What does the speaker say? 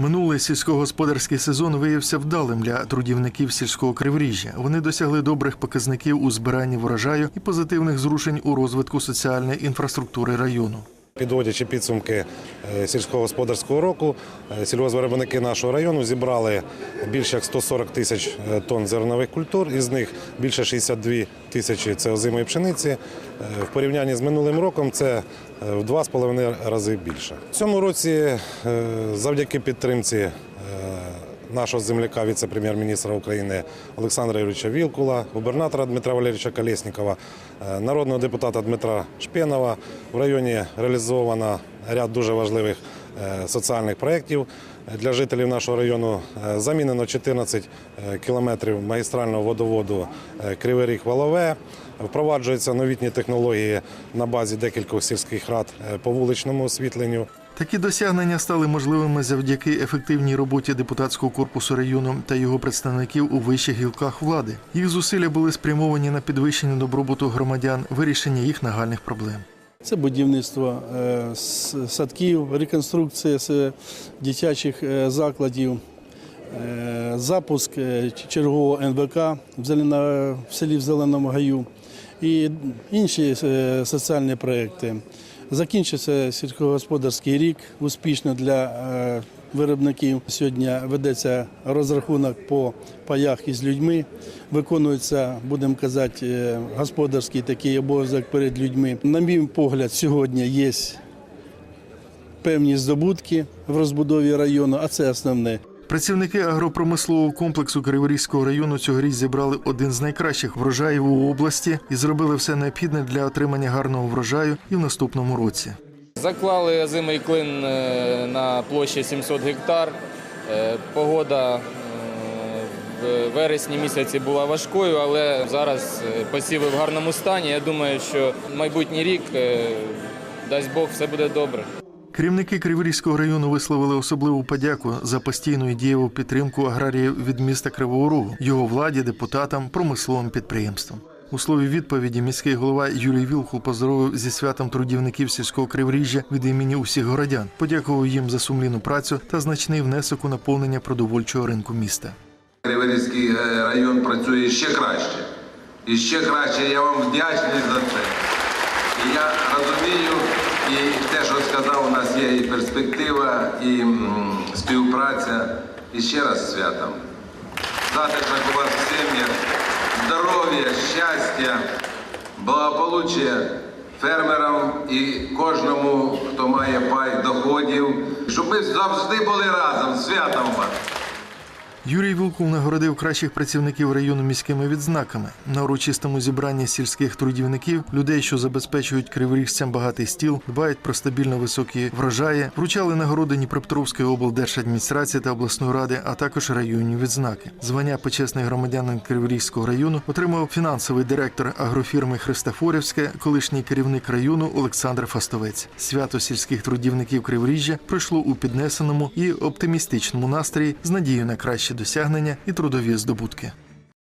Минулий сільськогосподарський сезон виявився вдалим для трудівників сільського кривріжжя. Вони досягли добрих показників у збиранні врожаю і позитивних зрушень у розвитку соціальної інфраструктури району. Підводячи підсумки е, сільськогосподарського року, е, сільгоспвиробники нашого району зібрали більше як 140 тисяч е, тонн зернових культур, із них більше 62 тисячі це озимої пшениці. В порівнянні з минулим роком це в 2,5 рази більше. В цьому році завдяки підтримці нашого земляка, віце-прем'єр-міністра України Олександра Юрійовича Вілкула, губернатора Дмитра Валерійовича Колєснікова, е, народного депутата Дмитра Шпєнова. В районі реалізовано ряд дуже важливих е, соціальних проєктів для жителів нашого району. Е, Замінено 14 е, кілометрів магістрального водоводу е, Кривий Ріг Волове. Впроваджуються новітні технології на базі декількох сільських рад по вуличному освітленню. Такі досягнення стали можливими завдяки ефективній роботі депутатського корпусу району та його представників у вищих гілках влади. Їх зусилля були спрямовані на підвищення добробуту громадян, вирішення їх нагальних проблем. Це будівництво е, садків, реконструкція дитячих е, закладів, е, запуск чергового НВК в селі в Зеленому Гаю і інші соціальні проекти. Закінчився сільськогосподарський рік успішно для е, виробників. Сьогодні ведеться розрахунок по паях із людьми. Виконується, будемо казати, е, господарський такий обов'язок перед людьми. На мій погляд, сьогодні є певні здобутки в розбудові району, а це основне. Працівники агропромислового комплексу Криворізького району цьогоріч зібрали один з найкращих врожаїв у області і зробили все необхідне для отримання гарного врожаю і в наступному році. Заклали озимий клин е, на площі 700 гектар. Е, Погода е, в вересні місяці була важкою, але зараз посіви в гарному стані. Я думаю, що майбутній рік, дасть Бог, все буде добре. Керівники Криворізького району висловили особливу подяку за постійну і дієву підтримку аграріїв від міста Кривого Рогу, його владі, депутатам, промисловим підприємствам. У слові відповіді міський голова Юрій Вілкул поздоровив зі святом трудівників сільського криворіжжя від імені усіх городян, подякував їм за сумлінну працю та значний внесок у наповнення продовольчого ринку міста. Криворізький е, район працює ще краще. І ще краще я вам вдячний за це. І я розумію, і те, що сказав, у нас є і перспектива, і співпраця. І ще раз святом. Затишок у вас в сім'ях, здоров'я, щастя, благополуччя фермерам і кожному, хто має пай доходів, щоб ми завжди були разом. Святом вас! Юрій Вілкул нагородив кращих працівників району міськими відзнаками на урочистому зібранні сільських трудівників, людей, що забезпечують криворіжцям багатий стіл, дбають про стабільно високі врожаї, вручали нагороди Дніпропетровської облдержадміністрації та обласної ради, а також районні відзнаки. Звання почесний громадянин Криворізького району отримав фінансовий директор агрофірми Христофорівське, колишній керівник району Олександр Фастовець. Свято сільських трудівників Криворіжжя пройшло у піднесеному і оптимістичному настрої з надією на кращі досягнення і трудові здобутки.